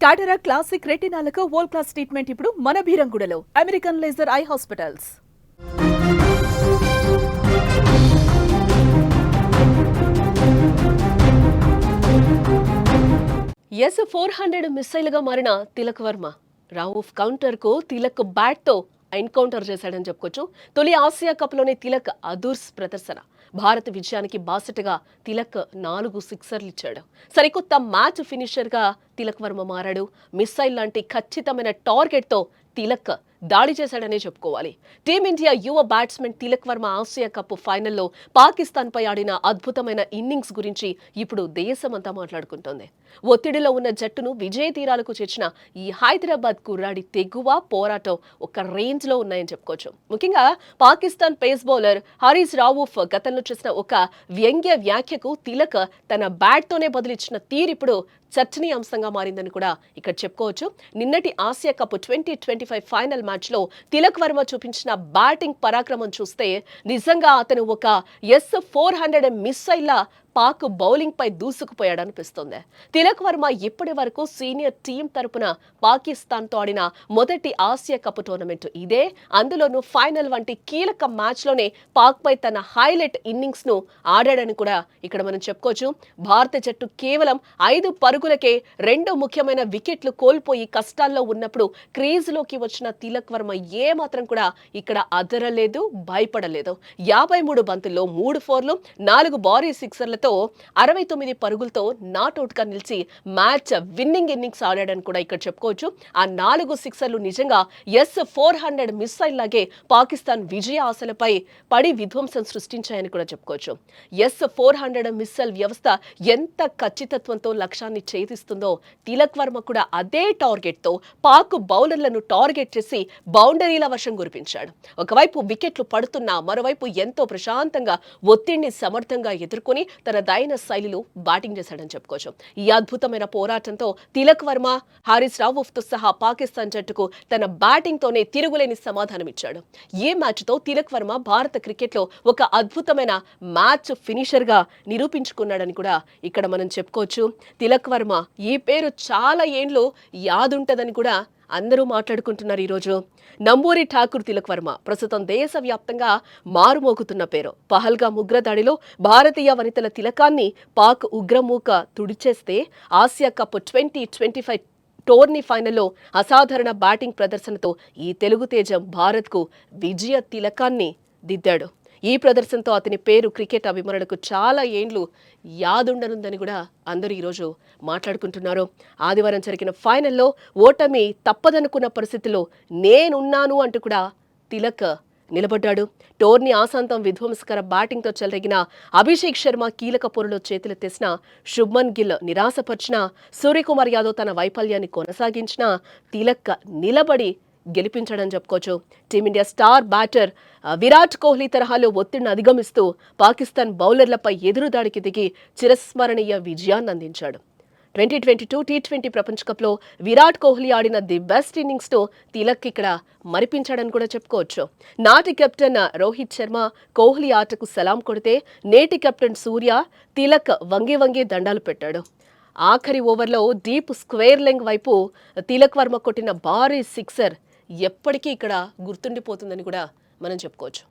టాటరా classic రెటినాలకు world class treatment ఇప్పుడు మన బీరంగుడలో American laser eye hospitals S four hundred మిస్సైల్గా మారిన తిలక్ వర్మ రావుఫ్ కౌంటర్కు తిలక్ బ్యాట్తో ఎన్కౌంటర్ చేశాడని చెప్పుకోవచ్చు తొలి ఆసియా కప్లోనే తిలక్ అదూర్స్ ప్రదర్శన భారత విజయానికి బాసటగా తిలక్ నాలుగు సిక్సర్లు ఇచ్చాడు. సరికొత్త మ్యాచ్ ఫినిషర్గా తిలక్ వర్మ మారాడు. మిస్సైల్ లాంటి ఖచ్చితమైన టార్గెట్తో తిలక్ దాడి చేశాడనే చెప్పుకోవాలి. టీమిండియా యువ batsmen Tilak Varma Asia cup ఫైనల్లో పాకిస్తాన్పై ఆడిన అద్భుతమైన ఇన్నింగ్స్ గురించి ఇప్పుడు దేశమంతా మాట్లాడుకుంటోంది. ఒత్తిడిలో ఉన్న జట్టును విజయ తీరాలకు చేర్చిన ఈ హైదరాబాద్ కుర్రాడి తెగువ పోరాటం ఒక రేంజ్లో ఉన్నాయని చెప్పుకోవచ్చు. ముఖ్యంగా పాకిస్తాన్ పేస్ బౌలర్ హరీష్ రావుఫ్ గతంలో చేసిన ఒక వ్యంగ్య వ్యాఖ్యకు తిలక్ తన బ్యాట్తోనే తోనే బదులిచ్చిన తీరిప్పుడు చర్చనీయాంశంగా మారిందని కూడా ఇక్కడ చెప్పుకోవచ్చు. నిన్నటి Asia cup twenty twenty five final మ్యాచ్లో తిలక్ వర్మ చూపించిన బ్యాటింగ్ పరాక్రమం చూస్తే నిజంగా అతను ఒక ఎస్ ఫోర్ హండ్రెడ్ మిస్సైల్లా పాక్ బౌలింగ్ పై దూసుకుపోయాడు అనిపిస్తుంది తిలక్ వర్మ ఇప్పటి వరకు సీనియర్ టీం తరపున పాకిస్తాన్తో ఆడిన మొదటి ఆసియా కప్ టోర్నమెంట్ ఇదే. అందులోనూ ఫైనల్ వంటి కీలక మ్యాచ్లోనే పాక్ పై తన హైలైట్ ఇన్నింగ్స్ను ఆడాడని కూడా ఇక్కడ మనం చెప్పుకోవచ్చు. భారత జట్టు కేవలం ఐదు పరుగులకే రెండు ముఖ్యమైన వికెట్లు కోల్పోయి కష్టాల్లో ఉన్నప్పుడు క్రీజ్లోకి వచ్చిన తిలక్ వర్మ ఏ మాత్రం కూడా ఇక్కడ అదరలేదు భయపడలేదు. యాభై మూడు బంతుల్లో మూడు ఫోర్లు నాలుగు భారీ సిక్సర్లతో అరవై తొమ్మిది పరుగులతో నాట్అవుట్గా నిలిచి మ్యాచ్ విన్నింగ్ ఇన్నింగ్స్ ఆడాడని కూడా ఇక్కడ చెప్పుకోవచ్చు. ఆ నాలుగు సిక్సర్లు నిజంగా ఎస్ ఫోర్ హండ్రెడ్ మిస్సైల్ లాగే పాకిస్తాన్ విజయ ఆశలపై పడి విధ్వంసం సృష్టించాయని కూడా చెప్పుకోవచ్చు. ఎస్ ఫోర్ హండ్రెడ్ మిస్సైల్ వ్యవస్థ ఎంత ఖచ్చితత్వంతో లక్ష్యాన్ని చేతిస్తుందో తిలక్ వర్మ కూడా అదే టార్గెట్తో పాక్ బౌలర్లను టార్గెట్ చేసి బౌండరీల వర్షం కురిపించాడు. ఒకవైపు వికెట్లు పడుతున్నా మరోవైపు ఎంతో ప్రశాంతంగా ఒత్తిడిని సమర్థంగా ఎదుర్కొని తన దైన శైలిలో బ్యాటింగ్ చేశాడని చెప్పుకోవచ్చు. ఈ అద్భుతమైన పోరాటంతో తిలక్ వర్మ హారిస్ రావుఫ్తో సహా పాకిస్తాన్ జట్టుకు తన బ్యాటింగ్ తోనే తిరుగులేని సమాధానం ఇచ్చాడు ఏ మ్యాచ్తో తిలక్ వర్మ భారత క్రికెట్లో ఒక అద్భుతమైన మ్యాచ్ ఫినిషర్గా నిరూపించుకున్నాడని కూడా ఇక్కడ మనం చెప్పుకోవచ్చు. తిలక్ వర్మ వర్మ ఈ పేరు చాలా ఏండ్లు యాదుంటదని కూడా అందరూ మాట్లాడుకుంటున్నారు ఈరోజు. నంబూరి ఠాకూర్ తిలక్ వర్మ ప్రస్తుతం దేశవ్యాప్తంగా మారుమోగుతున్న పేరు. పహల్గా ఉగ్రదాడిలో భారతీయ వనితల తిలకాన్ని పాక్ ఉగ్రమూక తుడిచేస్తే Asia cup twenty twenty five tourney ఫైనల్లో అసాధారణ బ్యాటింగ్ ప్రదర్శనతో ఈ తెలుగు తేజం భారత్కు విజయ తిలకాన్ని దిద్దాడు. ఈ ప్రదర్శనతో అతని పేరు క్రికెట్ అభిమానులకు చాలా ఏండ్లు యాదుండనుందని కూడా అందరూ ఈరోజు మాట్లాడుకుంటున్నారు. ఆదివారం జరిగిన ఫైనల్లో ఓటమి తప్పదనుకున్న పరిస్థితిలో నేనున్నాను అంటూ కూడా తిలక్ నిలబడ్డాడు. టోర్నీ ఆశాంతం విధ్వంసకర బ్యాటింగ్తో చెలరేగిన అభిషేక్ శర్మ కీలక పొరలో చేతులెత్తేసిన శుభ్మన్ గిల్ నిరాశపరిచిన సూర్యకుమార్ యాదవ్ తన వైఫల్యాన్ని కొనసాగించిన తిలక్ నిలబడి గెలిపించడం చెప్పుకోవచ్చు. Team India star batter Virat Kohli తరహాలో ఒత్తిడిని అధిగమిస్తూ పాకిస్తాన్ బౌలర్లపై ఎదురుదాడికి దిగి చిరస్మరణీయ విజయాన్ని అందించాడు. Twenty twenty two T twenty ప్రపంచ కప్లో విరాట్ కోహ్లీ ఆడిన ది బెస్ట్ ఇన్నింగ్స్తో తిలక్ ఇక్కడ మరిపించాడని కూడా చెప్పుకోవచ్చు. నాటి కెప్టెన్ రోహిత్ శర్మ కోహ్లీ ఆటకు సలాం కొడితే నేటి కెప్టెన్ సూర్య తిలక్ వంగి వంగి దండాలు పెట్టాడు. ఆఖరి ఓవర్లో డీప్ స్క్వేర్ లెంగ్ వైపు తిలక్ వర్మ కొట్టిన భారీ సిక్సర్ ఎప్పటికీ ఇక్కడ గుర్తుండిపోతుందని కూడా మనం చెప్పుకోవచ్చు.